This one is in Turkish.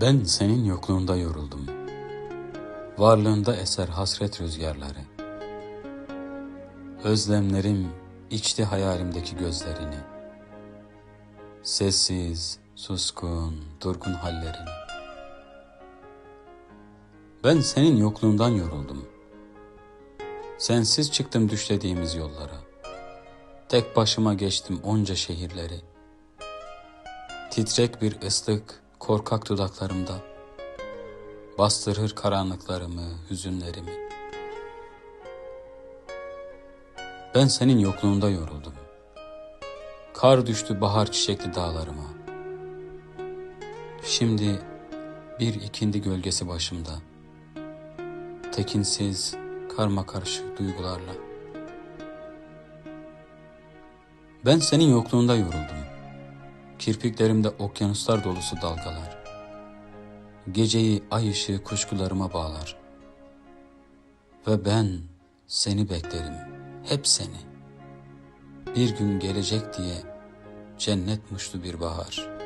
Ben senin yokluğunda yoruldum. Varlığında eser hasret rüzgarları. Özlemlerim içti hayalimdeki gözlerini. Sessiz, suskun, durgun hallerini. Ben senin yokluğundan yoruldum. Sensiz çıktım düşlediğimiz yollara. Tek başıma geçtim onca şehirleri. Titrek bir ıslık korkak dudaklarımda. Bastırır karanlıklarımı, hüzünlerimi. Ben senin yokluğunda yoruldum. Kar düştü bahar çiçekli dağlarıma. Şimdi bir ikindi gölgesi başımda. Tekinsiz, karma karışık duygularla. Ben senin yokluğunda yoruldum. Kirpiklerimde okyanuslar dolusu dalgalar. Geceyi ay ışığı kuşkularıma bağlar. Ve ben seni beklerim, hep seni. Bir gün gelecek diye cennet muşlu bir bahar.''